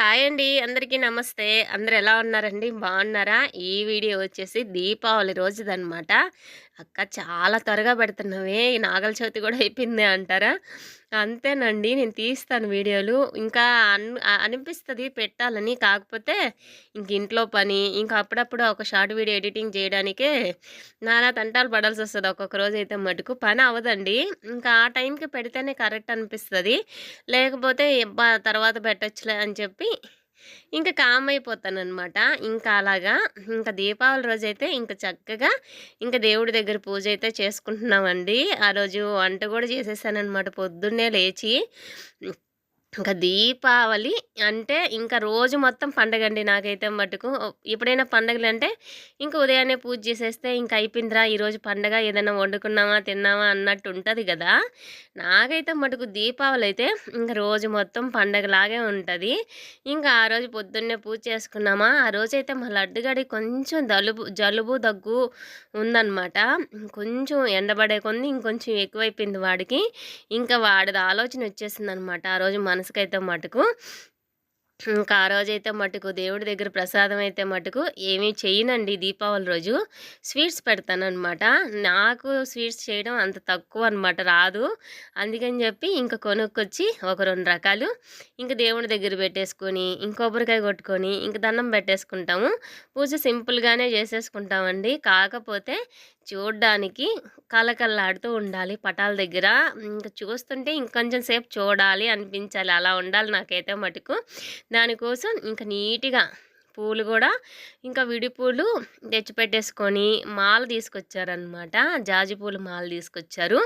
Hi అండి. అందరికీ నమస్తే. అందరు ఎలా ఉన్నారండి? బాగున్నారా? ఈ వీడియో వచ్చేసి దీపావళి రోజుదనమాట అక్క చాలా త్వరగా పెడుతున్నావే. ఈ నాగల చవితి కూడా అయిపోయింది అంటారా? అంతేనండి. నేను తీస్తాను వీడియోలు. ఇంకా అన్ అనిపిస్తుంది పెట్టాలని. కాకపోతే ఇంక ఇంట్లో పని ఇంకా అప్పుడప్పుడు ఒక షార్ట్ వీడియో ఎడిటింగ్ చేయడానికే నానా తంటాలు పడాల్సి వస్తుంది. ఒక్కొక్క రోజు అయితే మటుకు పని అవ్వదండి. ఇంకా ఆ టైంకి పెడితేనే కరెక్ట్ అనిపిస్తుంది. లేకపోతే తర్వాత పెట్టచ్చులే అని చెప్పి ఇంకా కామ్ అయిపోతానమాట ఇంకా అలాగా ఇంకా దీపావళి రోజు అయితే ఇంకా చక్కగా ఇంకా దేవుడి దగ్గర పూజ అయితే చేసుకుంటున్నామండి. ఆ రోజు వంట కూడా చేసేసానమాట పొద్దున్నే లేచి ఇంకా దీపావళి అంటే ఇంకా రోజు మొత్తం పండగ అండి నాకైతే మటుకు. ఎప్పుడైనా పండగలు అంటే ఇంకా ఉదయాన్నే పూజ చేసేస్తే ఇంకా అయిపోయిందిరా ఈరోజు పండగ ఏదైనా వండుకున్నామా తిన్నామా అన్నట్టు ఉంటుంది కదా. నాకైతే మటుకు దీపావళి అయితే ఇంకా రోజు మొత్తం పండగలాగే ఉంటుంది. ఇంకా ఆ రోజు పొద్దున్నే పూజ చేసుకున్నామా ఆ రోజు అయితే మా లడ్డుగడి కొంచెం జలుబు జలుబు దగ్గు ఉందన్నమాట. కొంచెం ఎండబడే కొంది ఇంకొంచెం ఎక్కువైపోయింది వాడికి. ఇంకా వాడిది ఆలోచన వచ్చేసింది అనమాట ఆ రోజు మన మనసుకైతే మటుకు ఇంకా ఆ రోజైతే మటుకు దేవుడి దగ్గర ప్రసాదం అయితే మటుకు ఏమీ చేయనండి దీపావళి రోజు. స్వీట్స్ పెడతానమాట నాకు స్వీట్స్ చేయడం అంత తక్కువ అనమాట రాదు. అందుకని చెప్పి ఇంకా కొనుక్కొచ్చి ఒక రెండు రకాలు ఇంకా దేవుడి దగ్గర పెట్టేసుకొని ఇంకొబ్బరికాయ కొట్టుకొని ఇంక దండం పెట్టేసుకుంటాము. పూజ సింపుల్గానే చేసేసుకుంటామండి. కాకపోతే చూడ్డానికి కలకల్లాడుతూ ఉండాలి పటాల దగ్గర. ఇంకా చూస్తుంటే ఇంకొంచెం సేపు చూడాలి అనిపించాలి. అలా ఉండాలి నాకైతే మటుకు. దానికోసం ఇంకా నీట్గా పూలు కూడా ఇంకా విడి పూలు తెచ్చిపెట్టేసుకొని మాల తీసుకొచ్చారనమాట జాజి పూలు మాల తీసుకొచ్చారు.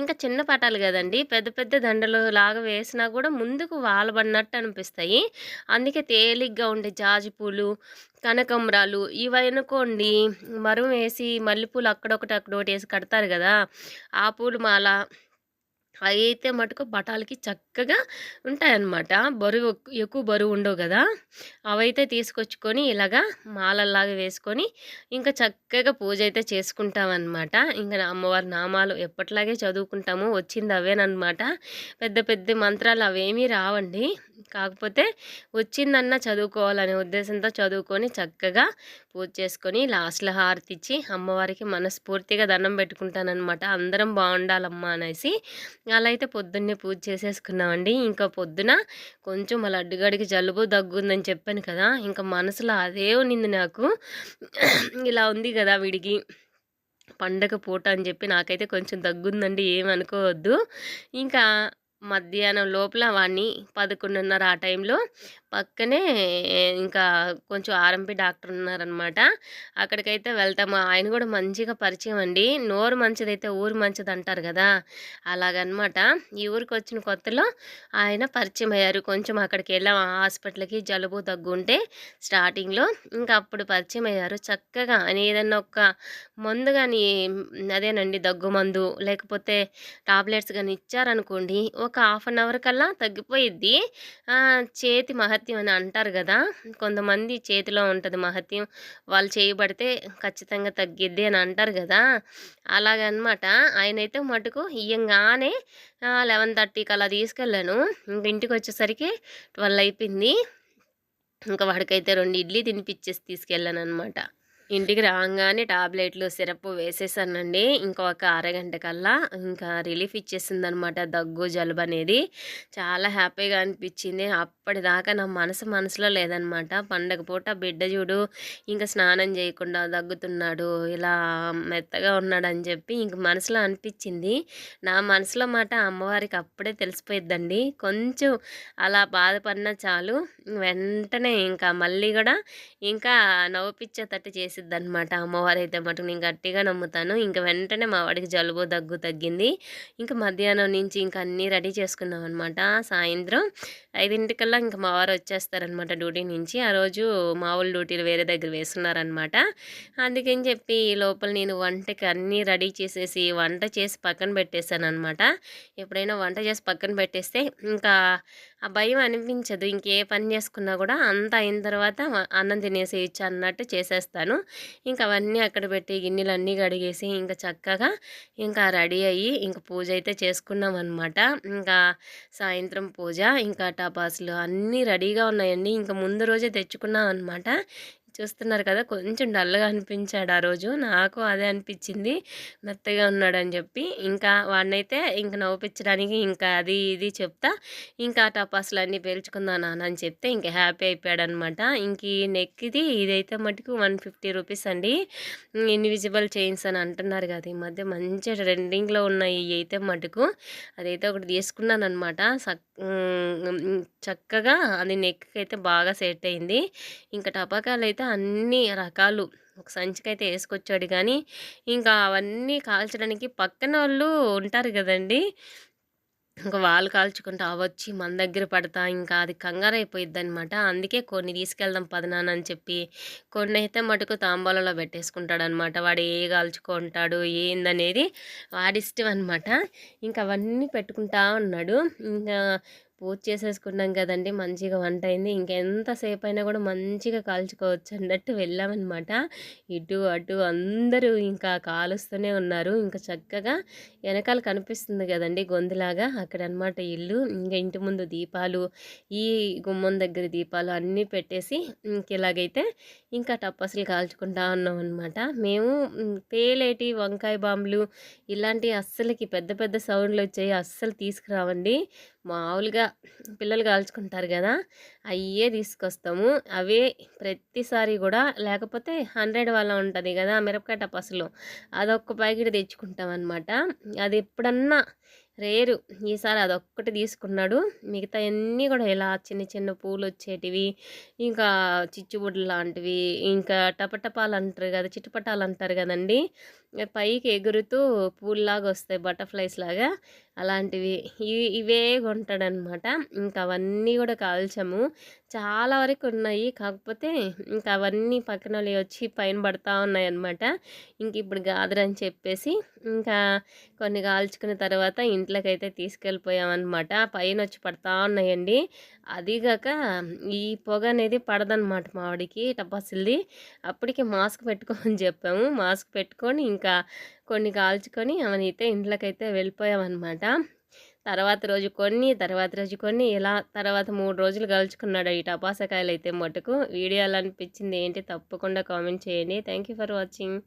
ఇంకా చిన్న పటాలు కదండి పెద్ద పెద్ద దండలు లాగా వేసినా కూడా ముందుకు వాలబడినట్టు అనిపిస్తాయి. అందుకే తేలిగ్గా ఉండే జాజి పూలు కనకంబరాలు ఇవి అనుకోండి మరం వేసి మల్లెపూలు అక్కడొకటి అక్కడొకటి వేసి కడతారు కదా ఆ పూలు మాల అయితే మటుకు బఠాలకి చక్కగా ఉంటాయన్నమాట. బరువు ఎక్కువ బరువు ఉండవు కదా. అవైతే తీసుకొచ్చుకొని ఇలాగా మాలల్లాగా వేసుకొని ఇంకా చక్కగా పూజ అయితే చేసుకుంటామన్నమాట. ఇంకా అమ్మవారి నామాలు ఎప్పట్లాగే చదువుకుంటాము వచ్చింది అవేనమాట పెద్ద పెద్ద మంత్రాలు అవేమీ రావండి. కాకపోతే వచ్చిందన్న చదువుకోవాలనే ఉద్దేశంతో చదువుకొని చక్కగా పూజ చేసుకొని లాస్ట్లో హారతి ఇచ్చి అమ్మవారికి మనస్ఫూర్తిగా దండం పెట్టుకుంటానమాట అందరం బాగుండాలమ్మా అనేసి అలా అయితే పొద్దున్నే పూజ చేసేసుకున్నామండి. ఇంకా పొద్దున కొంచెం మళ్ళీ అడ్డుగడికి జలుబు దగ్గుందని చెప్పాను కదా ఇంకా మనసులో అదే ఉన్నింది నాకు. ఇలా ఉంది కదా వీడికి పండగ పూట అని చెప్పి నాకైతే కొంచెం దగ్గుందండి ఏమనుకోవద్దు. ఇంకా మధ్యాహ్నం లోపల వాడిని పదకొండున్నర ఆ టైంలో పక్కనే ఇంకా కొంచెం ఆర్ఎంపీ డాక్టర్ ఉన్నారనమాట. అక్కడికైతే వెళ్తాము. ఆయన కూడా మంచిగా పరిచయం అండి. నోరు మంచిదైతే ఊరు మంచిది అంటారు కదా? అలాగనమాట. ఈ ఊరికి వచ్చిన కొత్తలో ఆయన పరిచయం అయ్యారు కొంచెం అక్కడికి వెళ్ళాం హాస్పిటల్కి జలుబు దగ్గు ఉంటే స్టార్టింగ్లో ఇంకా అప్పుడు పరిచయం అయ్యారు చక్కగా అని ఏదన్నా ఒక మందు కానీ అదేనండి దగ్గు మందు లేకపోతే టాబ్లెట్స్ కానీ ఇచ్చారనుకోండి ఒక హాఫ్ అన్ అవర్ కల్లా తగ్గిపోయిద్ది. చేతి మహత్ మహత్యం అని అంటారు కదా? కొంతమంది చేతిలో ఉంటుంది మహత్యం. వాళ్ళు చేయబడితే ఖచ్చితంగా తగ్గిద్ది అని అంటారు కదా? అలాగనమాట. ఆయన అయితే మటుకు ఇయ్యంగానే లెవెన్ థర్టీకి అలా తీసుకెళ్ళాను. ఇంక ఇంటికి వచ్చేసరికి ట్వెల్వ్ అయిపోయింది. ఇంకా వాడికైతే రెండు ఇడ్లీ తినిపించేసి తీసుకెళ్ళాను అనమాట ఇంటికి రాగానే టాబ్లెట్లు సిరప్ వేసేసానండి. ఇంకొక అరగంట కల్లా ఇంకా రిలీఫ్ ఇచ్చేసింది అనమాట దగ్గు జలుబు అనేది. చాలా హ్యాపీగా అనిపించింది. అప్పటిదాకా నా మనసు మనసులో లేదనమాట. పండగ పూట బిడ్డ చూడు ఇంకా స్నానం చేయకుండా దగ్గుతున్నాడు ఇలా మెత్తగా ఉన్నాడు అని చెప్పి ఇంక మనసులో అనిపించింది. నా మనసులో మాట అమ్మవారికి అప్పుడే తెలిసిపోయిద్దండి. కొంచెం అలా బాధపడినా చాలు. వెంటనే ఇంకా మళ్ళీ కూడా ఇంకా నవ్వుపిచ్చేటట్టు చేసి చేసిద్ది అనమాట అమ్మవారు అయితే మటుకు నేను గట్టిగా నమ్ముతాను. ఇంకా వెంటనే మా వాడికి జలుబు దగ్గు తగ్గింది. ఇంకా మధ్యాహ్నం నుంచి ఇంకా అన్నీ రెడీ చేసుకున్నాం అనమాట సాయంత్రం ఐదింటికల్లా ఇంకా మా వారు వచ్చేస్తారనమాట డ్యూటీ నుంచి. ఆ రోజు మామూలు డ్యూటీలు వేరే దగ్గర వేస్తున్నారనమాట అందుకని చెప్పి లోపల నేను వంటకి అన్నీ రెడీ చేసేసి వంట చేసి పక్కన పెట్టేశాను అనమాట ఎప్పుడైనా వంట చేసి పక్కన పెట్టేస్తే ఇంకా ఆ భయం అనిపించదు. ఇంకే పని చేసుకున్నా కూడా అంత అయిన తర్వాత అన్నం తినేసేయచ్చు అన్నట్టు చేసేస్తాను. ఇంకా అవన్నీ అక్కడ పెట్టి గిన్నెలు అన్నీ కడిగేసి ఇంకా చక్కగా ఇంకా రెడీ అయ్యి ఇంకా పూజ అయితే చేసుకున్నాం అనమాట ఇంకా సాయంత్రం పూజ ఇంకా టపాసులు అన్నీ రెడీగా ఉన్నాయండి. ఇంకా ముందు రోజే తెచ్చుకున్నాం అనమాట చూస్తున్నారు కదా కొంచెం డల్గా అనిపించాడు ఆ రోజు. నాకు అదే అనిపించింది. మెత్తగా ఉన్నాడని చెప్పి. ఇంకా వాడినైతే ఇంకా నవ్వుపించడానికి ఇంకా అది ఇది చెప్తా. ఇంకా టపాసులు అన్నీ పేల్చుకుందా నాన్న అని చెప్తే ఇంకా హ్యాపీ అయిపోయాడు అనమాట ఇంక ఈ నెక్ ఇది ఇదైతే మటుకు వన్ ఫిఫ్టీ రూపీస్ అండి. ఇన్విజిబుల్ చైన్స్ అని అంటున్నారు కదా ఈ మధ్య మంచి ట్రెండింగ్లో ఉన్నాయి ఇవి అయితే మటుకు. అదైతే ఒకటి తీసుకున్నాను అనమాట చక్కగా అది నెక్కి అయితే బాగా సెట్ అయింది. ఇంకా టపాకాయలు అయితే అన్ని రకాలు. ఒక సంచికైతే వేసుకొచ్చాడు కానీ ఇంకా అవన్నీ కాల్చడానికి పక్కన వాళ్ళు ఉంటారు కదండి! ఇంకా వాళ్ళు కాల్చుకుంటా అవచ్చి మన దగ్గర పడతా ఇంకా అది కంగారు అయిపోయిద్ది అనమాట అందుకే కొన్ని తీసుకెళ్దాం పదనాన్న చెప్పి కొన్ని అయితే మటుకు తాంబాలలో పెట్టేసుకుంటాడు అనమాట వాడు ఏ కాల్చుకుంటాడు ఏందనేది వాడిష్టం అనమాట ఇంకా అవన్నీ పెట్టుకుంటా ఉన్నాడు. ఇంకా పూజ చేసేసుకున్నాం కదండి మంచిగా వంట అయింది. ఇంకెంతసేపు అయినా కూడా మంచిగా కాల్చుకోవచ్చు అన్నట్టు వెళ్ళామన్నమాట. ఇటు అటు అందరూ ఇంకా కాలుస్తూనే ఉన్నారు. ఇంకా చక్కగా వెనకాల కనిపిస్తుంది కదండి గొంతులాగా అక్కడ అనమాట ఇల్లు. ఇంకా ఇంటి ముందు దీపాలు ఈ గుమ్మం దగ్గర దీపాలు అన్నీ పెట్టేసి ఇంకెలాగైతే ఇంకా టప్పసులు కాల్చుకుంటా ఉన్నాం అనమాట మేము పేలేటి వంకాయ బాంబులు ఇలాంటి అస్సలకి పెద్ద పెద్ద సౌండ్లు వచ్చాయి. అస్సలు తీసుకురావండి. మామూలుగా పిల్లలు కాల్చుకుంటారు కదా అయ్యే తీసుకొస్తాము. అవే ప్రతిసారి కూడా లేకపోతే హండ్రెడ్ వాళ్ళ ఉంటుంది కదా మిరపకాయ టపాసులు. అదొక ప్యాకెట్ తెచ్చుకుంటాం అనమాట అది ఎప్పుడన్నా రేరు. ఈసారి అదొక్కటి తీసుకున్నాడు. మిగతా అన్నీ కూడా ఇలా చిన్న చిన్న పూలు వచ్చేటివి ఇంకా చిచ్చుబుడ్లు లాంటివి ఇంకా టపటపాలు అంటారు కదా చిట్టుపటాలు అంటారు కదండి. పైకి ఎగురుతూ పూల్లాగా వస్తాయి బటర్ఫ్లైస్ లాగా అలాంటివి. ఇవి ఇవే కొంటాడనమాట. ఇంకా అవన్నీ కూడా కాల్చాము. చాలా వరకు ఉన్నాయి. కాకపోతే ఇంకా అవన్నీ పక్కన వచ్చి పైన పడతా ఉన్నాయి అనమాట ఇంక ఇప్పుడు గాదరని చెప్పేసి ఇంకా కొన్ని కాల్చుకున్న తర్వాత ఇంట్లోకైతే తీసుకెళ్ళిపోయామన్నమాట. పైన వచ్చి పడతా ఉన్నాయండి. అదిగాక ఈ పొగ అనేది పడదనమాట మావిడికి టపాసిల్ది. అప్పటికి మాస్క్ పెట్టుకోమని చెప్పాము. మాస్క్ పెట్టుకొని ఇంకా కొన్ని కాల్చుకొని అవనైతే ఇంట్లోకైతే వెళ్ళిపోయామన్నమాట. తర్వాత రోజు కొన్ని తర్వాత రోజు కొన్ని ఇలా తర్వాత మూడు రోజులు కలుచుకున్నాడు ఈ టపాసకాయలు అయితే మటుకు. వీడియోలు అనిపించింది ఏంటి తప్పకుండా కామెంట్ చేయండి. Thank for watching.